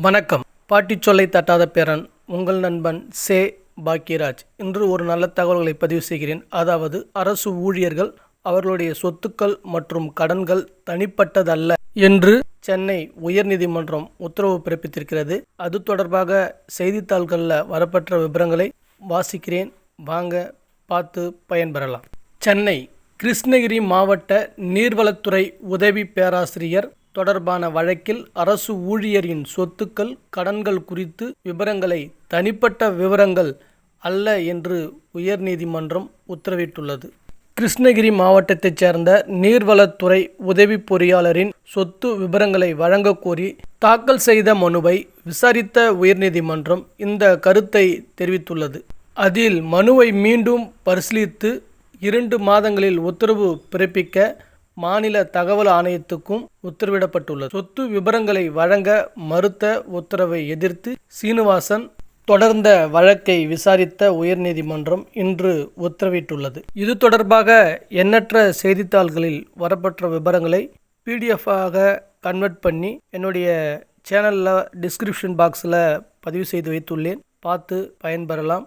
வணக்கம். பாட்டி சொல்லை தட்டாத பேரன் உங்கள் நண்பன் சே. பாக்கியராஜ். இன்று ஒரு நல்ல தகவல்களை பதிவு செய்கிறேன். அதாவது அரசு ஊழியர்கள் அவர்களுடைய சொத்துக்கள் மற்றும் கடன்கள் தனிப்பட்டதல்ல என்று சென்னை உயர்நீதிமன்றம் உத்தரவு பிறப்பித்திருக்கிறது. அது தொடர்பாக செய்தித்தாள்களில் வரப்பெற்ற விவரங்களை வாசிக்கிறேன். வாங்க பார்த்து பயன்பெறலாம். சென்னை கிருஷ்ணகிரி மாவட்ட நீர்வளத்துறை உதவி பேராசிரியர் தொடர்பான வழக்கில் அரசு ஊழியரின் சொத்துக்கள் கடன்கள் குறித்து விவரங்களை தனிப்பட்ட விவரங்கள் அல்ல என்று உயர்நீதிமன்றம் உத்தரவிட்டுள்ளது. கிருஷ்ணகிரி மாவட்டத்தைச் சேர்ந்த நீர்வளத்துறை உதவி பொறியாளரின் சொத்து விவரங்களை வழங்கக்கோரி தாக்கல் செய்த மனுவை விசாரித்த உயர்நீதிமன்றம் இந்த கருத்தை தெரிவித்துள்ளது. அதில் மனுவை மீண்டும் பரிசீலித்து இரண்டு மாதங்களில் உத்தரவு பிறப்பிக்க மாநில தகவல் ஆணையத்துக்கும் உத்தரவிடப்பட்டுள்ளது. சொத்து விவரங்களை வழங்க மறுத்த உத்தரவை எதிர்த்து சீனிவாசன் தொடர்ந்த வழக்கை விசாரித்த உயர்நீதிமன்றம் இன்று உத்தரவிட்டுள்ளது. இது தொடர்பாக எண்ணற்ற செய்தித்தாள்களில் வரப்பெற்ற விவரங்களை பிடிஎஃபாக கன்வெர்ட் பண்ணி என்னுடைய சேனலில் டிஸ்கிரிப்ஷன் பாக்ஸில் பதிவு செய்து வைத்துள்ளேன். பார்த்து பயன்பெறலாம்.